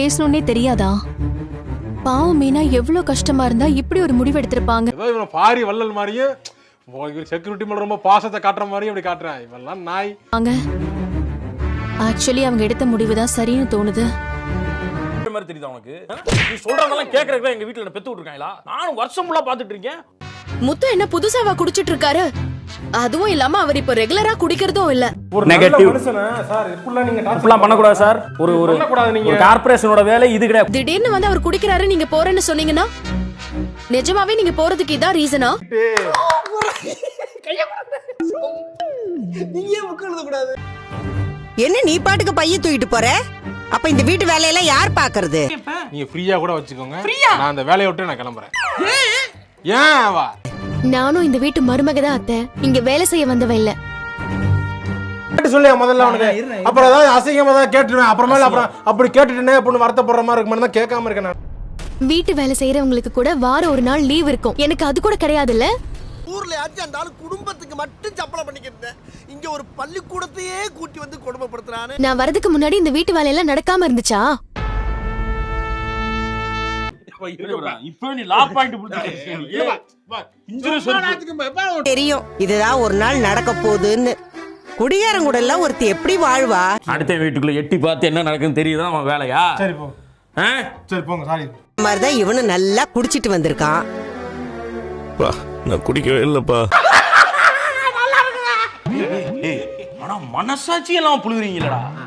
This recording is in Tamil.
பேசணும்னே தெரியாதா? பாவம் மீனா எவ்வளவு கஷ்டமா இருந்தா இப்படி ஒரு முடிவு எடுத்திருப்பாங்க? ஏதோ இவன் பாரி வள்ளல் மாதிரியும் செக்யூரிட்டி மேல ரொம்ப பாசத்தை காட்டுற மாதிரியும் இப்படி காட்டுறான். இவெல்லாம் நாய். ஆக்சுவலி அவங்க எடுத்த முடிவு தான் சரின்னு தோணுது. மாதிரி தெரியுதா உனக்கு? நீ சொல்றதெல்லாம் கேட்கறதுக்கு எங்க வீட்டுல பெத்து விட்டுருக்காங்களா? நானும் வருஷம் ஃபுல்லா பாத்துட்டு இருக்கேன். முத்து என்ன புதுசாவா குடிச்சிட்டு இருக்காரு? அதுவும் இல்லாம அவர் இப்ப ரெகுலரா குடிக்கிறதும் இல்ல. ஒரு. மனுஷனை? சார் இப்படிலாம் நீங்க இப்படிலாம் பண்ணக்கூடாது. சார். ஒரு ஒரு. ஒரு கார்பரேஷனோட வேலை இது கிடையாது. திடீர்னு வந்து அவர் குடிக்கிறாரு நீங்க போறேன்னு சொன்னீங்கன்னா? நிஜமாவே நீங்க போறதுக்கு இதான் ரீசனா என்ன நீ பாட்டுக்கு பைய தூக்கிட்டு போற? அப்ப இந்த வீட்டு வேலையெல்லாம் யார் பாக்குறது? நீங்க ஃப்ரீயா கூட வச்சுக்கோங்க. நான் அந்த வேலையை விட்டு நான் கிளம்புறேன். ஏன் வா நானும் இந்த வீட்டு மருமக தான் அத்தை. இங்க வேலை செய்ய வந்தவ இல்ல. முதல்ல அவனுக்கு. அப்புறம் ஏதாவது அசிங்கமா தான் கேட்டுருவேன். அப்புறமேல அப்புறம் அப்படி கேட்டுட்டேனே அப்படின்னு வருத்தப்படுற மாதிரி இருக்கு தான் கேட்காம இருக்கேன் நான். வீட்டு வேலை செய்யறவங்களுக்கு கூட வாரம் ஒரு நாள் லீவ் இருக்கும். எனக்கு அது கூட கிடையாதுல்ல? ஊர்ல ஆச்சு அந்த ஆளு குடும்பத்துக்கு மட்டும் சப்பளம் பண்ணிக்கிட்டு இங்க ஒரு பள்ளிக்கூடத்தையே கூட்டி வந்து கொடுமைப்படுத்துறானு. நான் வரதுக்கு முன்னாடி இந்த வீட்டு வேலையெல்லாம் நடக்காம இருந்துச்சா? தெரியும். இதுதான் ஒரு நாள் நடக்க போகுதுன்னு. குடிகாரன் கூட எல்லாம் ஒருத்தி எப்படி வாழ்வா? அடுத்த வீட்டுக்குள்ள எட்டி பார்த்து என்ன நடக்குதுன்னு தெரியுதா அவன் வேலையா? சரி போ. ஆ? சரி போங்க சாரி மாதிரிதான் இவனு நல்லா குடிச்சிட்டு வந்திருக்கான். பா நான் குடிக்கவே இல்லப்பா. ஆனா மனசாட்சி எல்லாம் புழுகுறீங்களடா.